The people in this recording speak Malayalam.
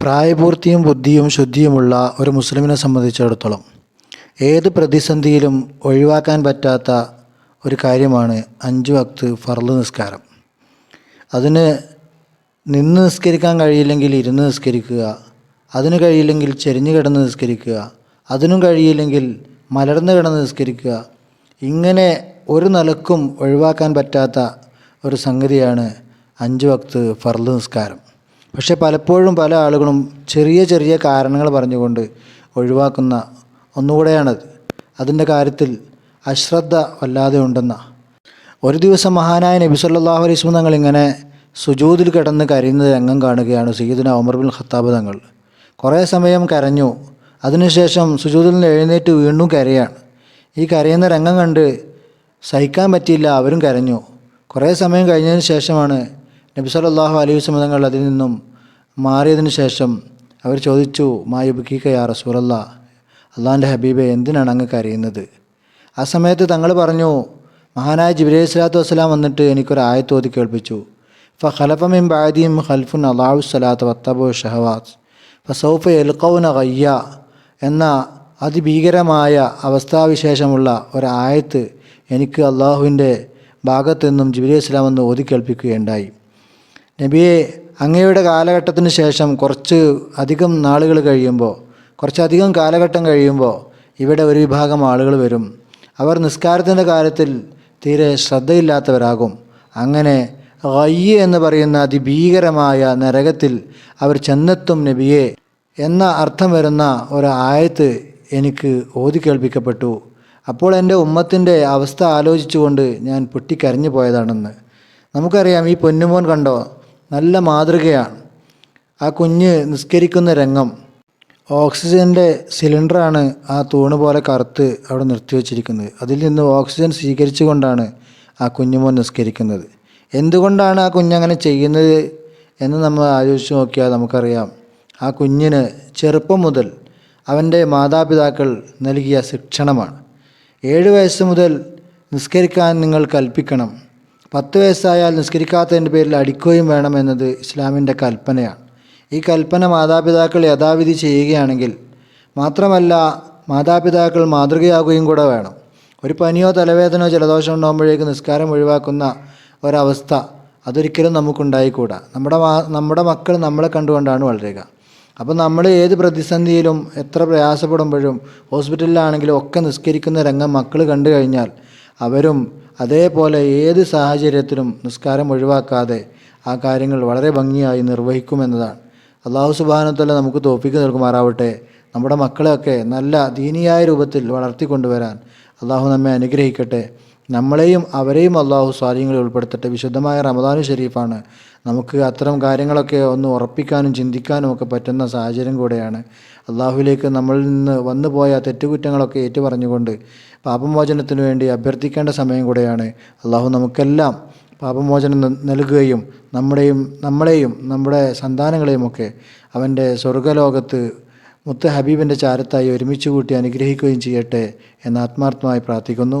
പ്രായപൂർത്തിയും ബുദ്ധിയും ശുദ്ധിയുമുള്ള ഒരു മുസ്ലിമിനെ സംബന്ധിച്ചിടത്തോളം ഏത് പ്രതിസന്ധിയിലും ഒഴിവാക്കാൻ പറ്റാത്ത ഒരു കാര്യമാണ് അഞ്ച് വക്ത് ഫർൾ നിസ്കാരം. അതിന് നിന്ന് നിസ്കരിക്കാൻ കഴിയില്ലെങ്കിൽ ഇരുന്ന് നിസ്കരിക്കുക അതിന് കഴിയില്ലെങ്കിൽ ചെരിഞ്ഞു കിടന്ന് നിസ്കരിക്കുക അതിനും കഴിയില്ലെങ്കിൽ മലർന്നു കിടന്ന് നിസ്കരിക്കുക ഇങ്ങനെ ഒരു നിലക്കും ഒഴിവാക്കാൻ പറ്റാത്ത ഒരു സംഗതിയാണ് അഞ്ച് വക്ത് ഫർൾ നിസ്കാരം. പക്ഷേ പലപ്പോഴും പല ആളുകളും ചെറിയ ചെറിയ കാരണങ്ങൾ പറഞ്ഞുകൊണ്ട് ഒഴിവാക്കുന്ന ഒന്നുകൂടെയാണത് അതിന്റെ കാര്യത്തിൽ അശ്രദ്ധ വല്ലാതെ ഉണ്ടെന്ന. ഒരു ദിവസം മഹാനായ നബി സല്ലാഹു അലൈഹി തങ്ങൾ ഇങ്ങനെ സുജൂതിൽ കിടന്ന് കരയുന്ന രംഗം കാണുകയാണ് സയ്യിദിന ഉമർ ബിൻ ഖത്താബ് തങ്ങൾ. കുറേ സമയം കരഞ്ഞു. അതിനുശേഷം സുജൂതിൽ നിന്ന് എഴുന്നേറ്റ് വീണ്ടും കരയാണ്. ഈ കരയുന്ന രംഗം കണ്ട് സഹിക്കാൻ പറ്റിയില്ല അവരും കരഞ്ഞു. കുറേ സമയം കഴിഞ്ഞതിന് ശേഷമാണ് നബി സല്ലല്ലാഹു അലൈഹി തങ്ങൾ അതിൽ നിന്നും മാറിയതിന് ശേഷം അവർ ചോദിച്ചു മായുബിക്ക യാ റസൂലല്ല അള്ളാഹിന്റെ ഹബീബെ എന്തിനാണ് അങ്ങ് കരയുന്നത്? ആ സമയത്ത് തങ്ങൾ പറഞ്ഞു മഹാനായ ജിബ്രൈൽ സ്വലാത്തു വസ്സലാം വന്നിട്ട് എനിക്കൊരു ആയത്തോതി കേൾപ്പിച്ചു. ഫ ഖലഫമിം ബാദിയും ഖൽഫുൻ അള്ളാഹു സ്വലാത്ത് വത്തബു ഷഹവാസ് ഫ ഫസൗഫ എൽക്കൗന കയ്യ എന്ന അതിഭീകരമായ അവസ്ഥാവിശേഷമുള്ള ഒരായത്ത് എനിക്ക് അള്ളാഹുവിന്റെ ഭാഗത്തു നിന്നും ജിബ്രൈൽ സ്വലാം എന്ന് ഓതി കേൾപ്പിക്കുകയുണ്ടായി. നബിയെ അങ്ങയുടെ കാലഘട്ടത്തിന് ശേഷം കുറച്ച് അധികം നാളുകൾ കഴിയുമ്പോൾ കുറച്ചധികം കാലഘട്ടം കഴിയുമ്പോൾ ഇവിടെ ഒരു വിഭാഗം ആളുകൾ വരും. അവർ നിസ്കാരത്തിന്റെ കാര്യത്തിൽ തീരെ ശ്രദ്ധയില്ലാത്തവരാകും. അങ്ങനെ റയ്യ എന്ന് പറയുന്ന അതിഭീകരമായ നരകത്തിൽ അവർ ചെന്നെത്തും നബിയെ എന്ന അർത്ഥം വരുന്ന ഒരു ആയത്ത് എനിക്ക് ഓതി കേൾപ്പിക്കപ്പെട്ടു. അപ്പോൾ എന്റെ ഉമ്മത്തിന്റെ അവസ്ഥ ആലോചിച്ചുകൊണ്ട് ഞാൻ പൊട്ടിക്കരഞ്ഞു പോയതാണെന്ന് നമുക്കറിയാം ഈ പൊന്നുമോൻ കണ്ടോ? നല്ല മാതൃകയാണ്. ആ കുഞ്ഞ് നിസ്കരിക്കുന്ന രംഗം. ഓക്സിജന്റെ സിലിണ്ടറാണ് ആ തൂണ് പോലെ കറുത്ത് അവിടെ നിർത്തിവെച്ചിരിക്കുന്നത് അതിൽ നിന്ന് ഓക്സിജൻ സ്വീകരിച്ചുകൊണ്ടാണ് ആ കുഞ്ഞുമോൻ നിസ്കരിക്കുന്നത്. എന്തുകൊണ്ടാണ് ആ കുഞ്ഞങ്ങനെ ചെയ്യുന്നത് എന്ന് നമ്മൾ ആലോചിച്ച് നോക്കിയാൽ നമുക്കറിയാം. ആ കുഞ്ഞിന് ചെറുപ്പം മുതൽ അവന്റെ മാതാപിതാക്കൾ നൽകിയ ശിക്ഷണമാണ്. ഏഴ് വയസ്സ് മുതൽ നിസ്കരിക്കാൻ നിങ്ങൾ കൽപ്പിക്കണം. പത്ത് വയസ്സായാൽ നിസ്കരിക്കാത്തതിന്റെ പേരിൽ അടിക്കുകയും വേണം എന്നത് ഇസ്ലാമിന്റെ കൽപ്പനയാണ്. ഈ കൽപ്പന മാതാപിതാക്കൾ യഥാവിധി ചെയ്യുകയാണെങ്കിൽ മാത്രമല്ല മാതാപിതാക്കൾ മാതൃകയാകുകയും കൂടെ വേണം. ഒരു പനിയോ തലവേദനയോ ജലദോഷം ഉണ്ടാകുമ്പോഴേക്ക് നിസ്കാരം ഒഴിവാക്കുന്ന ഒരവസ്ഥ അതൊരിക്കലും നമുക്കുണ്ടായിക്കൂടാ. നമ്മുടെ നമ്മുടെ മക്കൾ നമ്മളെ കണ്ടുകൊണ്ടാണ് വളരുക. അപ്പോൾ നമ്മൾ ഏത് പ്രതിസന്ധിയിലും എത്ര പ്രയാസപ്പെടുമ്പോഴും ഹോസ്പിറ്റലിലാണെങ്കിലും ഒക്കെ നിസ്കരിക്കുന്ന രംഗം മക്കൾ കണ്ടു കഴിഞ്ഞാൽ അവരും അതേപോലെ ഏത് സാഹചര്യത്തിലും നിസ്കാരം ഒഴിവാക്കാതെ ആ കാര്യങ്ങൾ വളരെ ഭംഗിയായി നിർവഹിക്കുമെന്നതാണ്. അള്ളാഹു സുബാനത്തല്ല നമുക്ക് തോപ്പിക്ക് നൽകുമാറാവട്ടെ. നമ്മുടെ മക്കളെയൊക്കെ നല്ല ദീനിയായ രൂപത്തിൽ വളർത്തിക്കൊണ്ടുവരാൻ അള്ളാഹു നമ്മെ അനുഗ്രഹിക്കട്ടെ. നമ്മളെയും അവരെയും അള്ളാഹു സ്വാധീനങ്ങളിൽ ഉൾപ്പെടുത്തട്ടെ. വിശുദ്ധമായ റമദാനു ഷെരീഫാണ് നമുക്ക് അത്തരം കാര്യങ്ങളൊക്കെ ഒന്ന് ഉറപ്പിക്കാനും ചിന്തിക്കാനും ഒക്കെ പറ്റുന്ന സാഹചര്യം കൂടെയാണ്. അള്ളാഹുവിലേക്ക് നമ്മളിൽ നിന്ന് വന്നുപോയ തെറ്റുകുറ്റങ്ങളൊക്കെ ഏറ്റുപറഞ്ഞുകൊണ്ട് പാപമോചനത്തിന് വേണ്ടി അഭ്യർത്ഥിക്കേണ്ട സമയം കൂടെയാണ്. അള്ളാഹു നമുക്കെല്ലാം പാപമോചനം നൽകുകയും നമ്മുടെയും നമ്മളെയും നമ്മുടെ സന്താനങ്ങളെയുമൊക്കെ അവന്റെ സ്വർഗലോകത്ത് മുത്ത് ഹബീബിന്റെ ചാരത്തായി ഒരുമിച്ച് കൂട്ടി അനുഗ്രഹിക്കുകയും ചെയ്യട്ടെ എന്ന് ആത്മാർത്ഥമായി പ്രാർത്ഥിക്കുന്നു.